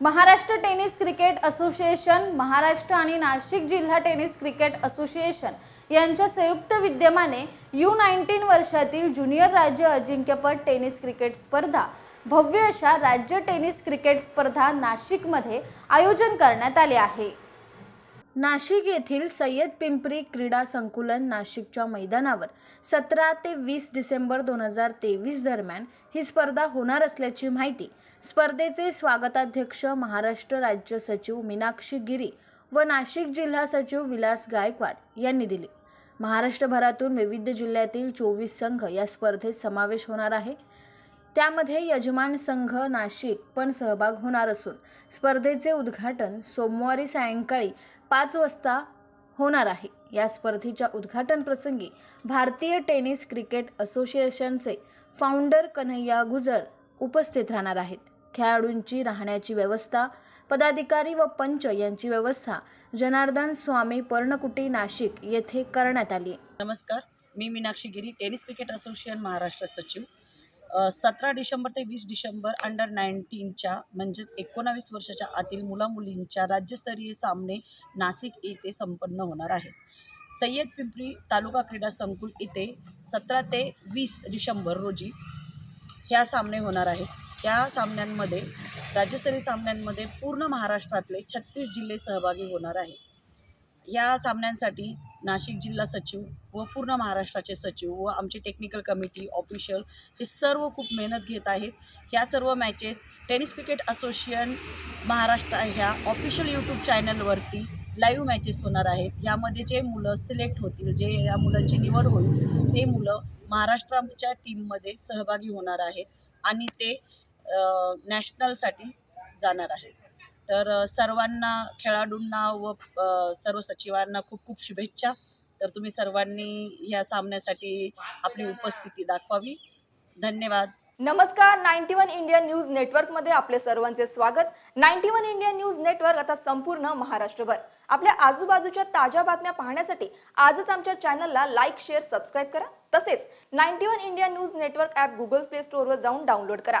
Maharashtra tennis cricket association Maharashtra आणि नाशिक जिल्हा tennis cricket association यांच्या संयुक्त विद्यमाने यू नाईन्टीन वर्षातील ज्युनियर राज्य अजिंक्यपद टेनिस क्रिकेट स्पर्धा भव्य अशा राज्य टेनिस क्रिकेट स्पर्धा नाशिकमध्ये आयोजन करण्यात आले आहे. नाशिक येथील सय्यद पिंपरी क्रीडा संकुलन नाशिकच्या मैदानावर सतरा ते वीस डिसेंबर दोन हजार तेवीस दरम्यान ही स्पर्धा होणार असल्याची माहिती स्पर्धेचे स्वागताध्यक्ष महाराष्ट्र राज्य सचिव मीनाक्षी गिरी व नाशिक जिल्हा सचिव विलास गायकवाड यांनी दिली. महाराष्ट्रभरातून विविध जिल्ह्यातील चोवीस संघ या स्पर्धेत समावेश होणार आहे. त्यामध्ये यजमान संघ नाशिक पण सहभाग होणार असून स्पर्धेचे उद्घाटन सोमवारी सायंकाळी पाच वाजता होणार आहे. या स्पर्धेच्या उद्घाटन प्रसंगी भारतीय टेनिस क्रिकेट असोसिएशनचे फाउंडर कन्हैया गुजर उपस्थित राहणार आहेत. खेळाडूंची राहण्याची व्यवस्था पदाधिकारी व पंच यांची व्यवस्था जनार्दन स्वामी पर्णकुटी नाशिक येथे करण्यात आली. नमस्कार मी Minakshi Giri tennis cricket association Maharashtra सचिव. सतरा डिसेंबर ते वीस डिसेंबर अंडर नाईन्टीनच्या म्हणजेच एकोणावीस वर्षाच्या आतील मुलामुलींच्या राज्यस्तरीय सामने नाशिक येथे संपन्न होणार आहेत. सय्यद पिंपरी तालुका क्रीडा संकुल इथे सतरा ते वीस डिसेंबर रोजी ह्या सामने होणार आहेत. त्या सामन्यांमध्ये राज्यस्तरीय सामन्यांमध्ये पूर्ण महाराष्ट्रातले छत्तीस जिल्हे सहभागी होणार आहेत. या सामन्यांसाठी नाशिक जिल्हा सचिव व पूर्ण महाराष्ट्राचे सचिव व आमची टेक्निकल कमिटी ऑफिशियल हे सर्व खूप मेहनत घेत आहेत. ह्या सर्व matches tennis cricket association Maharashtra ह्या ऑफिशियल यूट्यूब चॅनलवरती लाईव्ह मॅचेस होणार आहेत. यामध्ये जे मुलं सिलेक्ट होतील जे या मुलांची निवड होईल ते मुलं महाराष्ट्राच्या टीममध्ये सहभागी होणार आहेत आणि ते नॅशनलसाठी जाणार आहेत. तर सर्वांना खेळाडूंना व सर्व सचिवांना खूप खूप शुभेच्छा. तर तुम्ही सर्वांनी ह्या सामन्यासाठी आपली उपस्थिती दाखवावी. धन्यवाद. नमस्कार. नाईन्टी वन इंडिया न्यूज नेटवर्कमध्ये आपले सर्वांचे स्वागत. Ninety one India news network आता संपूर्ण महाराष्ट्रभर. आपल्या आजूबाजूच्या ताज्या बातम्या पाहण्यासाठी आजच आमच्या चॅनलला लाईक शेअर सबस्क्राईब करा. तसेच ninety one India news network app Google play स्टोअरवर जाऊन डाउनलोड करा.